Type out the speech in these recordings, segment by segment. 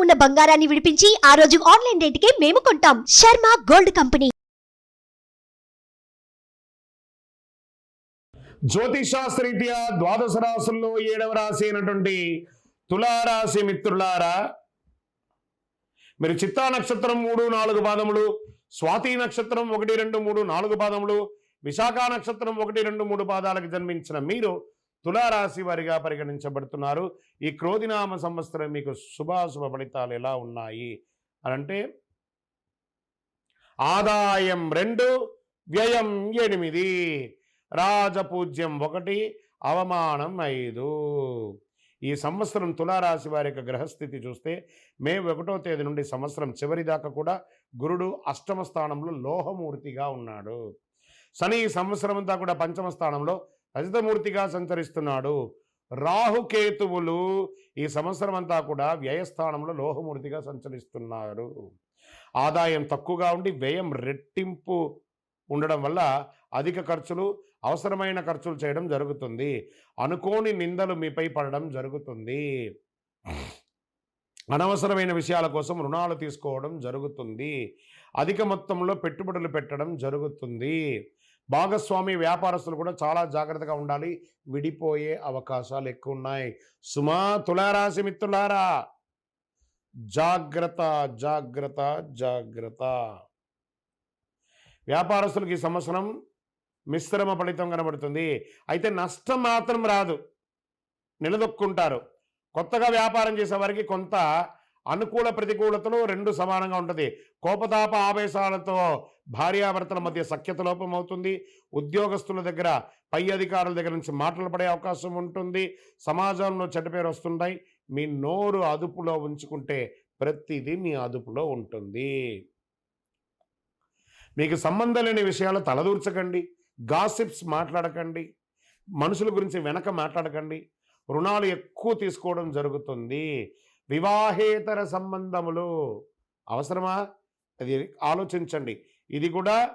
ఉన్న బంగారాన్ని విడిపించి ఆ రోజు ఆన్లైన్ రేటుకే మేము కొంటాం. Sharma gold company. జ్యోతిషాస్త్రీత్యా ద్వాదశ రాశుల్లో ఏడవ రాశి అయినటువంటి తులారాశి మిత్రులారా మీరు చిత్తా నక్షత్రం మూడు నాలుగు పాదములు స్వాతి నక్షత్రం ఒకటి రెండు మూడు నాలుగు పాదములు విశాఖ నక్షత్రం ఒకటి రెండు మూడు పాదాలకు జన్మించిన మీరు తులారాశి వారిగా పరిగణించబడుతున్నారు. ఈ క్రోధినామ సంవత్సరం మీకు శుభాశుభ ఫలితాలు ఎలా ఉన్నాయి? అనంటే ఆదాయం రెండు వ్యయం ఎనిమిది రాజపూజ్యం ఒకటి అవమానం ఐదు. ఈ సంవత్సరం తులారాశి వారి యొక్క గ్రహస్థితి చూస్తే మే ఒకటో తేదీ నుండి సంవత్సరం చివరి దాకా కూడా గురుడు అష్టమ స్థానంలో లోహమూర్తిగా ఉన్నాడు. శని సంవత్సరం అంతా కూడా పంచమ స్థానంలో అజితమూర్తిగా సంచరిస్తున్నాడు. రాహుకేతువులు ఈ సంవత్సరం అంతా కూడా వ్యయస్థానంలో లోహమూర్తిగా సంచరిస్తున్నారు. ఆదాయం తక్కువగా ఉండి వ్యయం రెట్టింపు ఉండడం వల్ల అధిక ఖర్చులు అవసరమైన ఖర్చులు చేయడం జరుగుతుంది. అనుకోని నిందలు మీపై పడడం జరుగుతుంది. అనవసరమైన విషయాల కోసం రుణాలు తీసుకోవడం జరుగుతుంది. అధిక మొత్తంలో పెట్టుబడులు పెట్టడం జరుగుతుంది. భాగస్వామి వ్యాపారస్తులు కూడా చాలా జాగ్రత్తగా ఉండాలి. విడిపోయే అవకాశాలు ఎక్కువ ఉన్నాయి సుమా తులారాశి మిత్రులారా జాగ్రత్త జాగ్రత్త జాగ్రత్త. వ్యాపారస్తులకు ఈ సంవత్సరం మిశ్రమ ఫలితం కనబడుతుంది. అయితే నష్టం మాత్రం రాదు. నిలదొక్కుంటారు. కొత్తగా వ్యాపారం చేసేవారికి కొంత అనుకూల ప్రతికూలతలు రెండు సమానంగా ఉంటుంది. కోపతాప ఆవేశాలతో భార్యాభర్తల మధ్య సఖ్యత లోపం అవుతుంది. ఉద్యోగస్తుల దగ్గర పై అధికారుల దగ్గర నుంచి మాటలు పడే అవకాశం ఉంటుంది. సమాజంలో చెడ్డ పేరు వస్తుంటాయి. మీ నోరు అదుపులో ఉంచుకుంటే ప్రతిదీ మీ అదుపులో ఉంటుంది. మీకు సంబంధం లేని విషయాలు తలదూర్చకండి. గాసిప్స్ మాట్లాడకండి. మనుషుల గురించి వెనక మాట్లాడకండి. రుణాలు ఎక్కువ తీసుకోవడం జరుగుతుంది. వివాహేతర సంబంధములు. అవసరమా? అది ఆలోచించండి. ఇది కూడా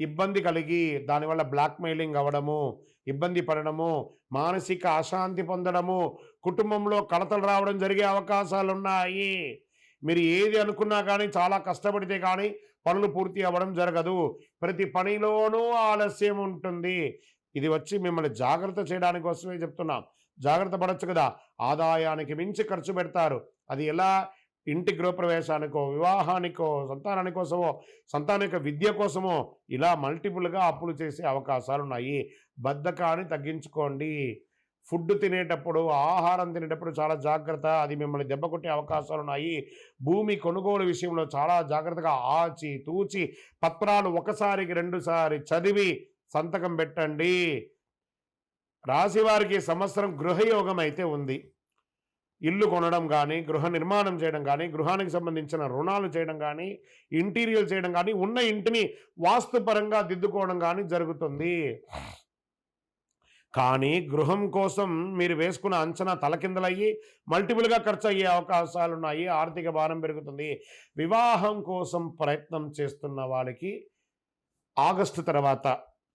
ఇబ్బంది కలిగి దానివల్ల బ్లాక్మెయిలింగ్ అవ్వడము ఇబ్బంది పడడము మానసిక అశాంతి పొందడము కుటుంబంలో కలతలు రావడం జరిగే అవకాశాలు ఉన్నాయి మీరు ఏది అనుకున్నా కానీ చాలా కష్టపడితే కానీ పనులు పూర్తి అవ్వడం జరగదు. ప్రతి పనిలోనూ ఆలస్యం ఉంటుంది. ఇది వచ్చి మిమ్మల్ని జాగ్రత్త చేయడానికి కోసమే చెప్తున్నాం. జాగ్రత్త పడచ్చు కదా. ఆదాయానికి మించి ఖర్చు పెడతారు. అది ఎలా? ఇంటి గృహప్రవేశానికో వివాహానికో సంతానాని కోసమో సంతానిక విద్య కోసమో ఇలా మల్టిపుల్గా అప్పులు చేసే అవకాశాలు ఉన్నాయి బద్ధకాన్ని తగ్గించుకోండి. ఫుడ్ తినేటప్పుడు ఆహారం తినేటప్పుడు చాలా జాగ్రత్త. అది మిమ్మల్ని దెబ్బ కొట్టే అవకాశాలు ఉన్నాయి భూమి కొనుగోలు విషయంలో చాలా జాగ్రత్తగా ఆచి తూచి పత్రాలు ఒకసారికి రెండుసారి చదివి సంతకం పెట్టండి. రాశివారికి సంవత్సరం గృహయోగం అయితే ఉంది. ఇల్లు కొనడం కానీ గృహ నిర్మాణం చేయడం కానీ గృహానికి సంబంధించిన రుణాలు చేయడం కానీ ఇంటీరియర్ చేయడం కానీ ఉన్న ఇంటిని వాస్తుపరంగా దిద్దుకోవడం కానీ జరుగుతుంది. కానీ గృహం కోసం మీరు వేసుకున్న అంచనా తలకిందలయ్యి మల్టిపుల్గా ఖర్చు అయ్యే అవకాశాలు ఉన్నాయి ఆర్థిక భారం పెరుగుతుంది. వివాహం కోసం ప్రయత్నం చేస్తున్న వాళ్ళకి ఆగస్టు తర్వాత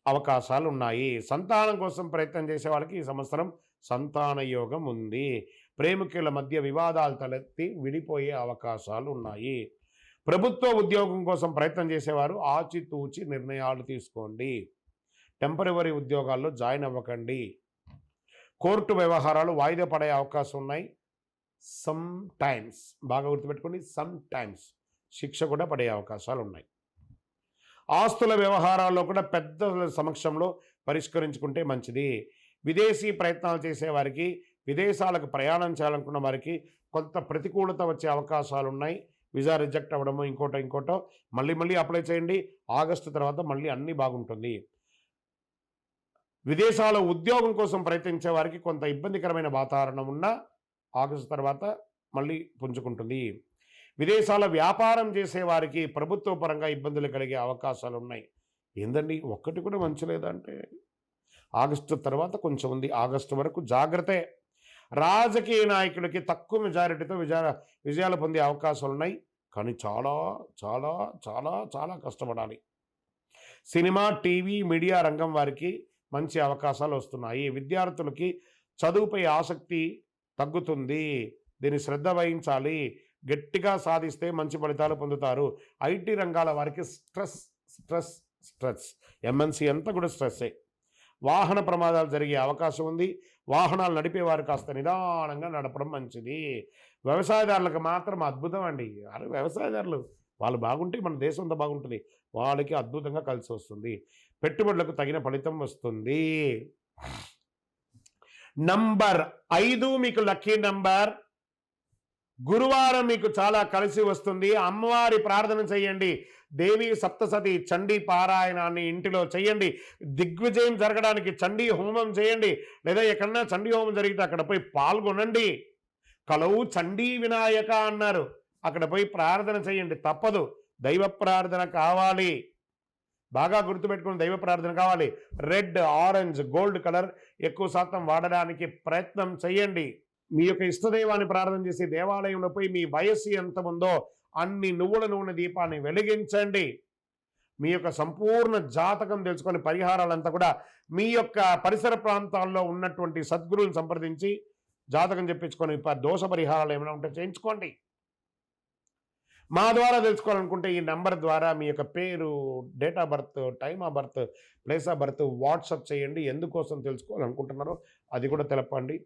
అవకాశాలు ఉన్నాయి సంతానం కోసం ప్రయత్నం చేసే వాళ్ళకి ఈ సంవత్సరం సంతాన యోగం ఉంది. ప్రేమికుల మధ్య వివాదాలు తలెత్తి విడిపోయే అవకాశాలు ఉన్నాయి ప్రభుత్వ ఉద్యోగం కోసం ప్రయత్నం చేసేవారు ఆచితూచి నిర్ణయాలు తీసుకోండి. టెంపరవరీ ఉద్యోగాల్లో జాయిన్ అవ్వకండి. కోర్టు వ్యవహారాలు వాయిదా పడే అవకాశం ఉన్నాయి. సమ్ టైమ్స్ బాగా గుర్తుపెట్టుకోండి సమ్ టైమ్స్ శిక్ష కూడా పడే అవకాశాలు ఉన్నాయి ఆస్తుల వ్యవహారాల్లో కూడా పెద్ద సమక్షంలో పరిష్కరించుకుంటే మంచిది. విదేశీ ప్రయత్నాలు చేసేవారికి విదేశాలకు ప్రయాణం చేయాలనుకున్న వారికి కొంత ప్రతికూలత వచ్చే అవకాశాలు ఉన్నాయి వీసా రిజెక్ట్ అవ్వడము ఇంకోటో ఇంకోటో మళ్ళీ మళ్ళీ అప్లై చేయండి. ఆగస్టు తర్వాత మళ్ళీ అన్నీ బాగుంటుంది. విదేశాల ఉద్యోగం కోసం ప్రయత్నించే వారికి కొంత ఇబ్బందికరమైన వాతావరణం ఉన్న ఆగస్టు తర్వాత మళ్ళీ పుంజుకుంటుంది. విదేశాల వ్యాపారం చేసేవారికి ప్రభుత్వ పరంగా ఇబ్బందులు కలిగే అవకాశాలు ఉన్నాయి. ఏందండి? ఒక్కటి కూడా మంచి లేదంటే ఆగస్టు తర్వాత కొంచెం ఉంది. ఆగస్టు వరకు జాగ్రత్తే. రాజకీయ నాయకులకి తక్కువ మెజారిటీతో విజయ విజయాలు పొందే అవకాశాలు ఉన్నాయి. కానీ చాలా చాలా చాలా చాలా కష్టపడాలి. సినిమా టీవీ మీడియా రంగం వారికి మంచి అవకాశాలు వస్తున్నాయి. విద్యార్థులకి చదువుపై ఆసక్తి తగ్గుతుంది. దీన్ని శ్రద్ధ వహించాలి. గట్టిగా సాధిస్తే మంచి ఫలితాలు పొందుతారు. ఐటీ రంగాల వారికి స్ట్రెస్ స్ట్రెస్ స్ట్రెస్. ఎంఎన్సీ అంతా కూడా స్ట్రెస్సే. వాహన ప్రమాదాలు జరిగే అవకాశం ఉంది. వాహనాలు నడిపేవారు కాస్త నిదానంగా నడపడం మంచిది. వ్యవసాయదారులకు మాత్రం అద్భుతం అండి. అరే వ్యవసాయదారులు వాళ్ళు బాగుంటే మన దేశం అంతా బాగుంటుంది. వాళ్ళకి అద్భుతంగా కలిసి వస్తుంది. పెట్టుబడులకు తగిన ఫలితం వస్తుంది. నంబర్ ఐదు మీకు లక్కీ నంబర్. గురువారం మీకు చాలా కలిసి వస్తుంది. అమ్మవారి ప్రార్థన చేయండి. దేవి సప్తసతి చండీ పారాయణాన్ని ఇంటిలో చేయండి. దిగ్విజయం జరగడానికి చండీ హోమం చేయండి. లేదా ఎక్కడన్నా చండీ హోమం జరిగితే అక్కడ పోయి పాల్గొనండి. కలవు చండీ వినాయక అన్నారు. అక్కడ పోయి ప్రార్థన చేయండి. తప్పదు. దైవ ప్రార్థన కావాలి. బాగా గుర్తుపెట్టుకుని దైవ ప్రార్థన కావాలి. రెడ్ ఆరెంజ్ గోల్డ్ కలర్ ఎక్కువ శాతం వాడడానికి ప్రయత్నం చేయండి. మీ యొక్క ఇష్టదైవాన్ని ప్రార్థన చేసి దేవాలయంలో పోయి మీ వయస్సు ఎంత ఉందో అన్ని నువ్వుల నూనె దీపాన్ని వెలిగించండి. మీ యొక్క సంపూర్ణ జాతకం తెలుసుకొని పరిహారాలంతా కూడా మీ యొక్క పరిసర ప్రాంతాల్లో ఉన్నటువంటి సద్గురువుని సంప్రదించి జాతకం చెప్పించుకొని దోష పరిహారాలు ఏమైనా ఉంటే చేయించుకోండి. మా ద్వారా తెలుసుకోవాలనుకుంటే ఈ నెంబర్ ద్వారా మీ యొక్క పేరు date of birth time of birth place of birth WhatsApp చేయండి. ఎందుకోసం తెలుసుకోవాలనుకుంటున్నారో అది కూడా తెలపండి.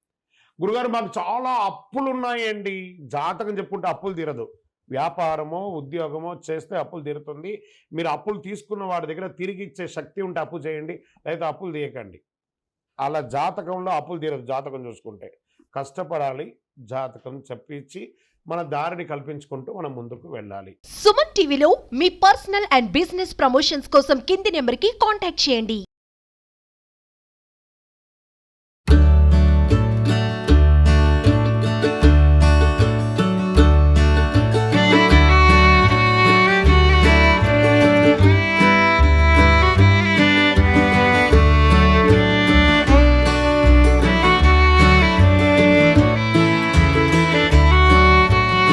గురుగారు మాకు చాలా అప్పులు ఉన్నాయండి జాతకం చెప్పుకుంటే అప్పులు తీరదు. వ్యాపారమో ఉద్యోగమో చేస్తే అప్పులు తీరుతుంది. మీరు అప్పులు తీసుకున్న వాడి దగ్గర తిరిగి ఇచ్చే శక్తి ఉంటే అప్పు చేయండి. లేదా అప్పులు తీయకండి. అలా జాతకంలో అప్పులు తీరదు జాతకం చూసుకుంటే. కష్టపడాలి జాతకం చెప్పించి మన దారిని కల్పించుకుంటూ మనం ముందుకు వెళ్ళాలి. సుమన్ టీవీలో మీ పర్సనల్ అండ్ బిజినెస్ ప్రమోషన్స్ కోసం కింది నెంబర్కి కాంటాక్ట్ చేయండి.